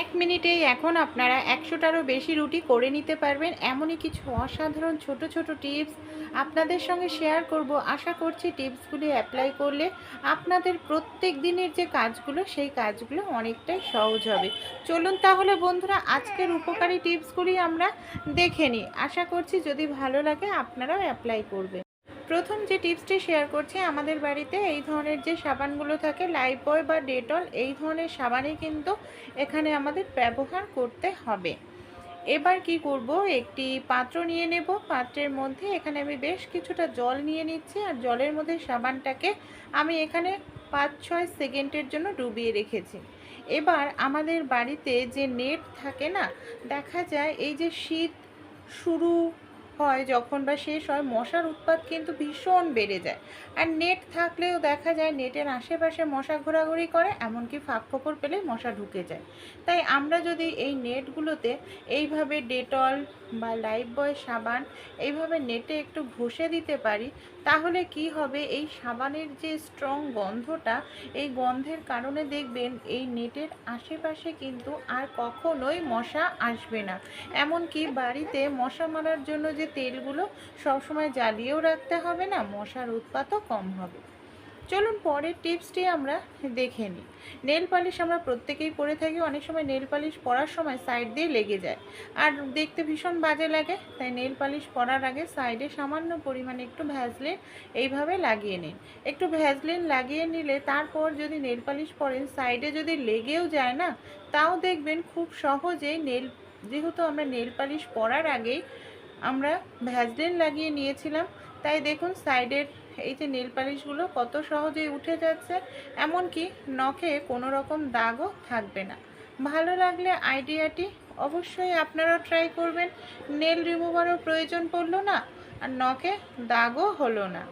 এক মিনিটেই এখন আপনারা একশোটারও বেশি রুটি করে নিতে পারবেন। এমনই কিছু অসাধারণ ছোট ছোট টিপস আপনাদের সঙ্গে শেয়ার করব। আশা করছি টিপসগুলি অ্যাপ্লাই করলে আপনাদের প্রত্যেক দিনের যে কাজগুলো, সেই কাজগুলো অনেকটাই সহজ হবে। চলুন তাহলে বন্ধুরা, আজকের উপকারী টিপসগুলি আমরা দেখে নিই। আশা করছি যদি ভালো লাগে, আপনারাও অ্যাপ্লাই করবেন। প্রথম যে টিপসটি শেয়ার করছি, আমাদের বাড়িতে এই ধরনের যে সাবানগুলো থাকে, লাইফবয় বা ডেটল, এই ধরনের সাবানই কিন্তু এখানে আমাদের ব্যবহার করতে হবে। এবার কি করব? একটি পাত্র নিয়ে নেব। পাত্রের মধ্যে এখানে আমি বেশ কিছুটা জল নিয়ে নিচ্ছি, আর জলের মধ্যে সাবানটাকে আমি এখানে পাঁচ ছয় সেকেন্ডের জন্য ডুবিয়ে রেখেছি। এবার আমাদের বাড়িতে যে নেট থাকে না, দেখা যায় এই যে শীত শুরু হয়, যখন বা শেষ হয়, মশার উৎপাত কিন্তু ভীষণ বেড়ে যায়। আর নেট থাকলেও দেখা যায় নেটের আশেপাশে মশা ঘোরাঘুরি করে, এমনকি ফাঁক ফোকর পেলে মশা ঢুকে যায়। তাই আমরা যদি এই নেটগুলোতে এইভাবে ডেটল বা লাইফ বয় সাবান এইভাবে নেটে একটু ঘষে দিতে পারি তাহলে কি হবে? এই সাবানের যে স্ট্রং গন্ধটা, এই গন্ধের কারণে দেখবেন এই নেটের আশেপাশে কিন্তু আর কখনোই মশা আসবে না। এমনকি বাড়িতে মশা মারার জন্য যে তেলগুলো সবসময় জ্বালিয়েও রাখতে হবে না, মশার উৎপাতও কম হবে। চলুন পরের টিপসটি আমরা দেখে নিই। নেল পালিশ আমরা প্রত্যেকেই পরে থাকি, অনেক সময় নেল পালিশ পরার সময় সাইড দিয়ে লেগে যায়। আর দেখতে ভীষণ বাজে লাগে, তাই নেল পালিশ পরার আগে সাইডে সামান্য পরিমাণে একটু ভ্যাসলিন এইভাবে লাগিয়ে নিন। একটু ভ্যাসলিন লাগিয়ে নিলে তারপর যদি নেল পালিশ পরেন, সাইডে যদি লেগেও যায় না, তাও দেখবেন খুব সহজেই নেল, যেহেতু আমরা নেল পালিশ পরার আগেই আমরা ভ্যাসলিন লাগিয়ে নিয়েছিলাম, তাই দেখুন সাইডের এই যে নেল পালিশগুলো কত সহজেই উঠে যাচ্ছে, এমনকি নখে কোনো রকম দাগও থাকবে না। ভালো লাগলে আইডিয়াটি অবশ্যই আপনারাও ট্রাই করবেন। নেল রিমুভারও প্রয়োজন পড়ল না, আর নখে দাগও হলো না।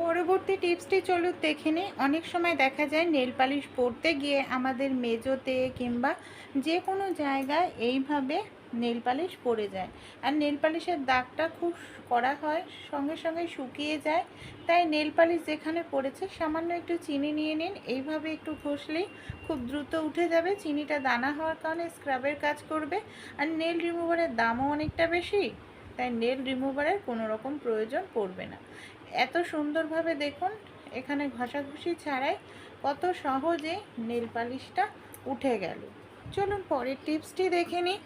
পরবর্তী টিপসটি চলুক দেখে নিই। অনেক সময় দেখা যায় নেল পালিশ পরতে গিয়ে আমাদের মেজোতে কিংবা যে কোনো জায়গায় এইভাবে নেল পালিশ পড়ে যায়। আর নেল পালিশের দাগটা খুব করা হয়, সঙ্গে সঙ্গে শুকিয়ে যায়। তাই নেল পালিশ যেখানে পড়েছে, সামান্য একটু চিনি নিয়ে নিন। এইভাবে একটু ঘষলেই খুব দ্রুত উঠে যাবে। চিনিটা দানা হওয়ার কারণে স্ক্রাবের কাজ করবে। আর নেল রিমুভারের দামও অনেকটা বেশি, তাই নেল রিমুভারের কোনো রকম প্রয়োজন পড়বে না। এত সুন্দরভাবে দেখুন, এখানে ঘষাঘষি ছাড়াই কত সহজে নেল পালিশটা উঠে গেল। চলুন পরের টিপসটি দেখে নিই।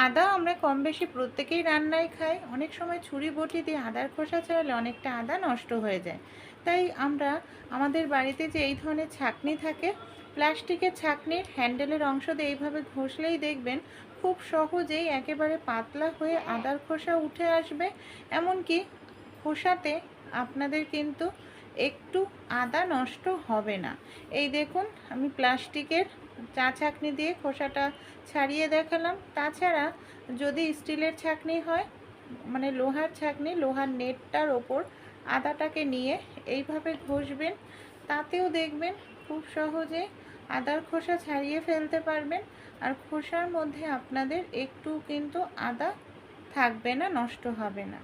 আদা আমরা কম বেশি প্রত্যেকেই রান্নায় খাই। অনেক সময় ছুরি বটি দিয়ে আদার খোসা ছাড়ালে অনেকটা আদা নষ্ট হয়ে যায়। তাই আমরা আমাদের বাড়িতে যে এই ধরনের ছাকনি থাকে, প্লাস্টিকের ছাকনির হ্যান্ডেলের অংশ দিয়ে এইভাবে ঘষলেই দেখবেন খুব সহজেই একেবারে পাতলা হয়ে আদার খোসা উঠে আসবে। এমনকি খোসাতে আপনাদের কিন্তু একটু আদা নষ্ট হবে না। এই দেখুন, আমি প্লাস্টিকের চা ছাকনি দিয়ে খোসাটা ছাড়িয়ে দেখালাম। তাছাড়া যদি স্টিলের ছাকনি হয় মানে লোহার ছাকনি লোহার নেটটার ওপর আদাটাকে নিয়ে এইভাবে ঘষবেন। তাতেও দেখবেন খুব সহজে আদার খোসা ছাড়িয়ে ফেলতে পারবেন। আর খোসার মধ্যে আপনাদের একটু কিন্তু আদা থাকবে না, নষ্ট হবে না।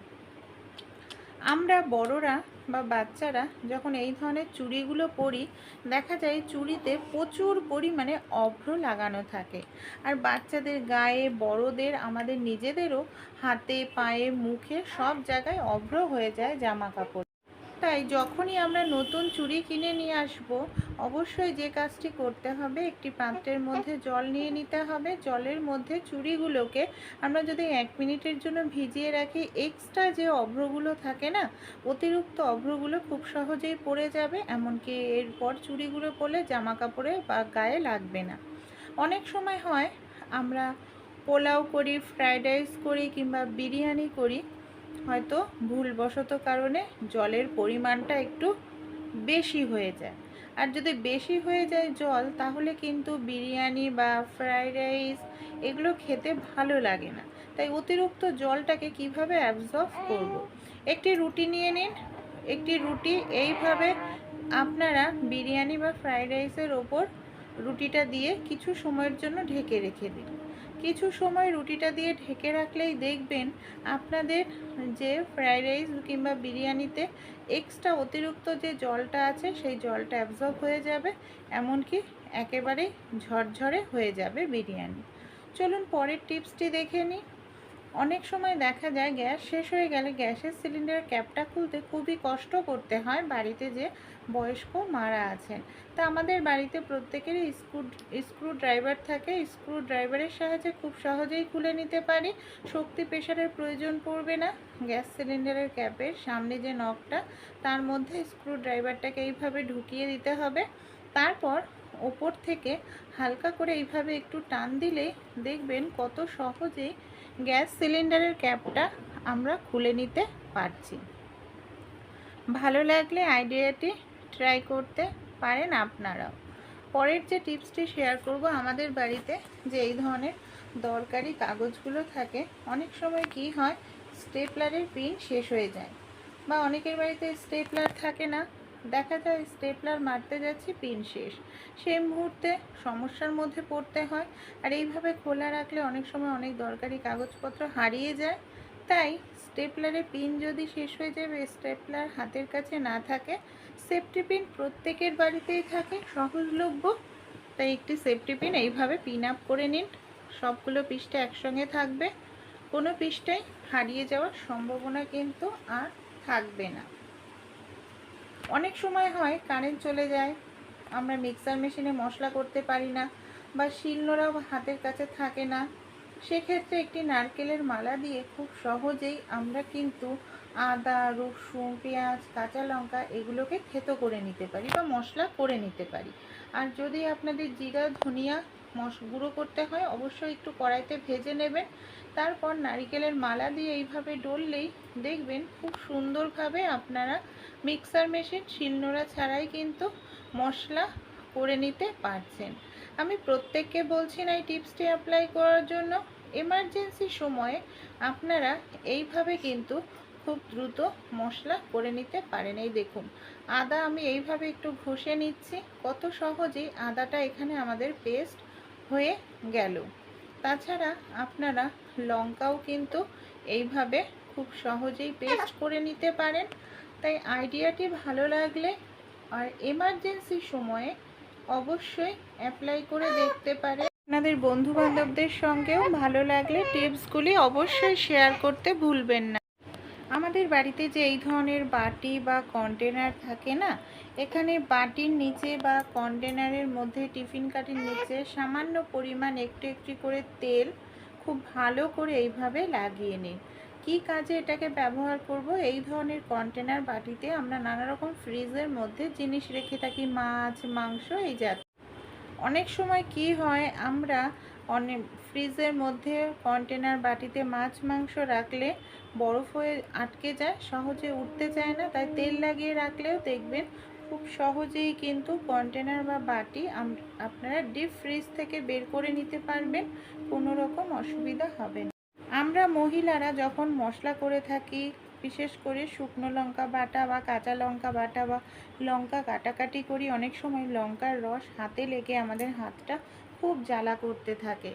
আমরা বড়রা বা বাচ্চারা যখন এই ধরনের চুড়িগুলো পরি, দেখা যায় চুড়িতে প্রচুর পরিমাণে অভ্র লাগানো থাকে। আর বাচ্চাদের গায়ে, বড়দের, আমাদের নিজেদেরও হাতে, পায়ে, মুখে সব জায়গায় অভ্র হয়ে যায় জামা কাপড় তাই যখনই আমরা নতুন চুড়ি কিনে নিয়ে আসব, অবশ্যই যে কাজটি করতে হবে, একটি পাত্রের মধ্যে জল নিয়ে নিতে হবে। জলের মধ্যে চুড়িগুলোকে আমরা যদি এক মিনিটের জন্য ভিজিয়ে রাখি এক্সট্রা যে অভ্রগুলো থাকে না, অতিরিক্ত অভ্রগুলো খুব সহজেই পড়ে যাবে, এমনকি এরপর চুড়িগুলো পরলে জামা কাপড়ে বা গায়ে লাগবে না। অনেক সময় হয়, আমরা পোলাও করি ফ্রায়েড রাইস করি কিংবা বিরিয়ানি করি হয়তো ভুলবশত কারণে জলের পরিমাণটা একটু বেশি হয়ে যায়। আর যদি বেশি হয়ে যায় জল, তাহলে কিন্তু বিরিয়ানি বা ফ্রাইড রাইস এগুলো খেতে ভালো লাগে না। তাই অতিরিক্ত জলটাকে কীভাবে অ্যাবজর্ব করব। একটি রুটি নিয়ে নিন। একটি রুটি এইভাবে আপনারা বিরিয়ানি বা ফ্রাইড রাইসের ওপর রুটিটা দিয়ে কিছু সময়ের জন্য ঢেকে রেখে দিন। কিছু সময় রুটিটা দিয়ে ঢেকে রাখলেই দেখবেন আপনাদের যে ফ্রাইড রাইস কিংবা বিরিয়ানিতে এক্সট্রা অতিরিক্ত যে জলটা আছে, সেই জলটা অ্যাবজর্ব হয়ে যাবে, এমনকি একেবারেই ঝরঝরে হয়ে যাবে বিরিয়ানি। চলুন পরের টিপসটি দেখে নিই। অনেক সময় দেখা যায় গ্যাস শেষ হয়ে গেলে গ্যাসের সিলিন্ডারের ক্যাপটা খুলতে খুবই কষ্ট করতে হয় বাড়িতে যে বয়স্ক মারা আছেন। তা আমাদের বাড়িতে প্রত্যেকেরই স্ক্রু স্ক্রু ড্রাইভার থাকে। স্ক্রু ড্রাইভারের সাহায্যে খুব সহজেই খুলে নিতে পারি। শক্তি প্রেশারের প্রয়োজন পড়বে না। গ্যাস সিলিন্ডারের ক্যাপের সামনে যে নখটা, তার মধ্যে স্ক্রু ড্রাইভারটাকে এইভাবে ঢুকিয়ে দিতে হবে। তারপর ওপর থেকে হালকা করে এইভাবে একটু টান দিলেই দেখবেন কত সহজেই গ্যাস সিলিন্ডারের ক্যাপটা আমরা খুলে নিতে পারছি। ভালো লাগলে আইডিয়াটি ট্রাই করতে পারেন আপনারাও। পরের যে টিপসটি শেয়ার করব আমাদের বাড়িতে যে এই ধরনের দরকারি কাগজগুলো থাকে, অনেক সময় কি হয়, স্টেপলারের পিন শেষ হয়ে যায় বা অনেকের বাড়িতে স্টেপলার থাকে না। দেখা যায় স্টেপলার মারতে যাচ্ছি পিন শেষ। সেই মুহূর্তে সমস্যার মধ্যে পড়তে হয়। আর এইভাবে খোলা রাখলে অনেক সময় অনেক দরকারি কাগজপত্র হারিয়ে যায়। তাই স্টেপলারে পিন যদি শেষ হয়ে যায় বা স্টেপলার হাতের কাছে না থাকে সেফটি পিন প্রত্যেকের বাড়িতেই থাকে, সহজলভ্য। তাই একটি সেফটি পিন এইভাবে পিন আপ করে নিন। সবগুলো পৃষ্ঠা একসঙ্গে থাকবে। কোনো পৃষ্ঠাই হারিয়ে যাওয়ার সম্ভাবনা কিন্তু আর থাকবে না। অনেক সময় হয় কারেন্ট চলে যায়, আমরা মিক্সার মেশিনে মশলা করতে পারি না বা শিলনোড়াও হাতের কাছে থাকে না। সেক্ষেত্রে একটি নারকেলের মালা দিয়ে খুব সহজেই আমরা কিন্তু আদা, রসুন, পেঁয়াজ, কাঁচা লঙ্কা এগুলোকে থেতো করে নিতে পারি বা মশলা করে নিতে পারি। আর যদি আপনাদের জিরা, ধনিয়া মশ, গুঁড়ো করতে হয়, অবশ্যই একটু কড়াইতে ভেজে নেবেন। তারপর নারিকেলের মালা দিয়ে এইভাবে ডললেই দেখবেন খুব সুন্দরভাবে আপনারা মিক্সার মেশিন শিলনোড়া ছাড়াই কিন্তু মশলা করে নিতে পারছেন। আমি প্রত্যেককে বলছি না এই টিপসটি অ্যাপ্লাই করার জন্য। এমার্জেন্সি সময়ে আপনারা এইভাবে কিন্তু খুব দ্রুত মশলা করে নিতে পারেন। এই দেখুন, আদা আমি এইভাবে একটু ঘষে নিচ্ছি। কত সহজেই আদাটা এখানে আমাদের পেস্ট হয়ে গেল। তাছাড়া আপনারা লঙ্কাও কিন্তু এইভাবে খুব সহজেই পেস্ট করে নিতে পারেন। তাই আইডিয়াটি ভালো লাগলে আর এমার্জেন্সি সময়ে অবশ্যই অ্যাপ্লাই করে দেখতে পারে। আপনাদের বন্ধু বান্ধবদের সঙ্গেও ভালো লাগলে টিপসগুলি অবশ্যই শেয়ার করতে ভুলবেন না। আমাদের বাড়িতে যে এই ধরনের বাটি বা কন্টেনার থাকে না, এখানে বাটির নিচে বা কন্টেনারের মধ্যে, টিফিন কাটির নিচে সামান্য পরিমাণ একটু একটু করে তেল খুব ভালো করে এইভাবে লাগিয়ে নিন। কি কাজে এটাকে ব্যবহার করব? এই ধরনের কন্টেনার বাটিতে আমরা নানা রকম ফ্রিজের মধ্যে জিনিস রেখে থাকি, মাছ, মাংস, এই জাতীয় অনেক সময় কি হয়, আমরা অনেক ফ্রিজের মধ্যে কন্টেনার বাটিতে মাছ, মাংস রাখলে বরফ হয়ে আটকে যায়, সহজে উঠতে চায় না, তাই তেল লাগিয়ে রাখলেও দেখবেন খুব সহজেই কিন্তু কন্টেনার বা বাটি আপনারা ডিপ ফ্রিজ থেকে বের করে নিতে পারবেন কোনো রকম অসুবিধা হবে না। আমরা মহিলারা যখন মশলা করে থাকি, বিশেষ করে শুকনো লঙ্কা বাটা বা কাঁচা লঙ্কা বাটা বা লঙ্কা কাটাকাটি করি, অনেক সময় লঙ্কার রস হাতে লেগে আমাদের হাতটা খুব জ্বালা করতে থাকে।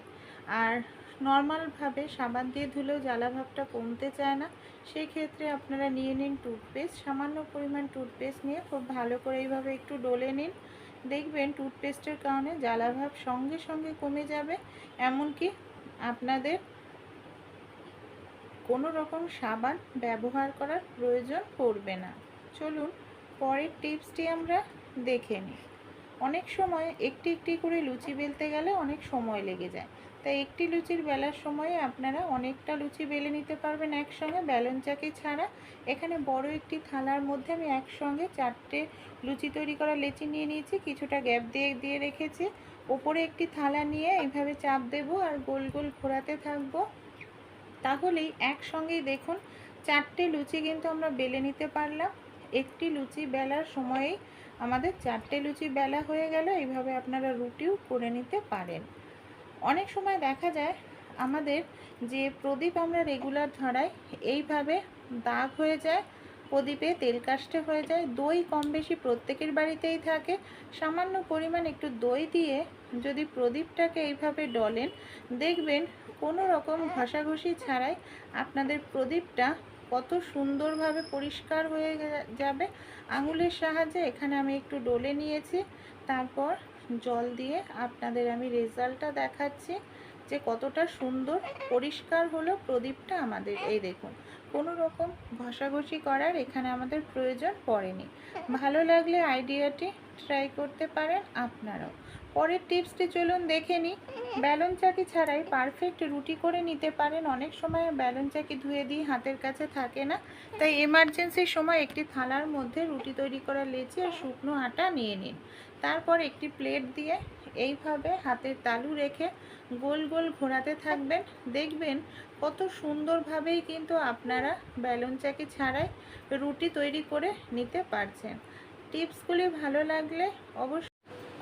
আর নর্মালভাবে সাবান দিয়ে ধুলেও জ্বালা ভাবটা কমতে চায় না। সেই ক্ষেত্রে আপনারা নিয়ে নিন টুথপেস্ট, সামান্য পরিমাণ টুথপেস্ট নিয়ে খুব ভালো করে এইভাবে একটু ডলে নিন। দেখবেন টুথপেস্টের কারণে জ্বালা ভাব সঙ্গে সঙ্গে কমে যাবে, এমনকি আপনাদের কোনো রকম সাবান ব্যবহার করার প্রয়োজন পড়বে না। চলুন, পরের টিপসটি আমরা দেখে নিই। অনেক সময় একটি একটি করে লুচি বেলতে গেলে অনেক সময় লেগে যায়। তাই একটি লুচির বেলার সময়ে আপনারা অনেকটা লুচি বেলে নিতে পারবেন একসঙ্গে। ব্যালন চাকি ছাড়া এখানে বড় একটি থালার মধ্যে আমি একসঙ্গে চারটে লুচি তৈরি করা লেচি নিয়ে নিয়েছি, কিছুটা গ্যাপ দিয়ে দিয়ে রেখেছি। ওপরে একটি থালা নিয়ে এইভাবে চাপ দেব আর গোল গোল ঘোরাতে থাকব। তাহলেই একসঙ্গেই দেখুন, চারটে লুচি কিন্তু আমরা বেলে নিতে পারলাম। একটি লুচি বেলার সময়েই আমাদের চারটে লুচি বেলা হয়ে গেল, এইভাবে আপনারা রুটিও করে নিতে পারেন। অনেক সময় দেখা যায়, আমাদের যে প্রদীপ আমরা রেগুলার ধরাই এইভাবে দাগ হয়ে যায়, প্রদীপে তেল কাস্টে হয়ে যায়, দই কম বেশি প্রত্যেকের বাড়িতেই থাকে, সামান্য পরিমাণ একটু দই দিয়ে যদি প্রদীপটাকে এইভাবে ডলেন, দেখবেন কোনো রকম ঘষাঘষি ছাড়াই আপনাদের প্রদীপটা কত সুন্দরভাবে পরিষ্কার হয়ে যাবে। আঙুলের সাহায্যে এখানে আমি একটু ডলে নিয়েছি, তারপর জল দিয়ে আপনাদের আমি রেজাল্টটা দেখাচ্ছি যে কতটা সুন্দর পরিষ্কার হলো প্রদীপটা আমাদের। এই দেখুন কোনো রকম ঘষাঘষি করার এখানে আমাদের প্রয়োজন পড়েনি। ভালো লাগলে আইডিয়াটি ট্রাই করতে পারেন আপনারাও। পরের টিপসটি চলুন দেখে নিই। ব্যালন চাকি ছাড়াই পারফেক্ট রুটি করে নিতে পারেন। অনেক সময় ব্যালন চাকি ধুয়ে দিই, হাতের কাছে থাকে না। তাই এমার্জেন্সির সময় একটি থালার মধ্যে রুটি তৈরি করা লেচি আর শুকনো আটা নিয়ে নিন। তারপর একটি প্লেট দিয়ে এইভাবে হাতের তালু রেখে গোল গোল ঘোরাতে থাকবেন। দেখবেন কত সুন্দরভাবেই কিন্তু আপনারা ব্যালন চাকি ছাড়াই রুটি তৈরি করে নিতে পারছেন। টিপসগুলি ভালো লাগলে অবশ্যই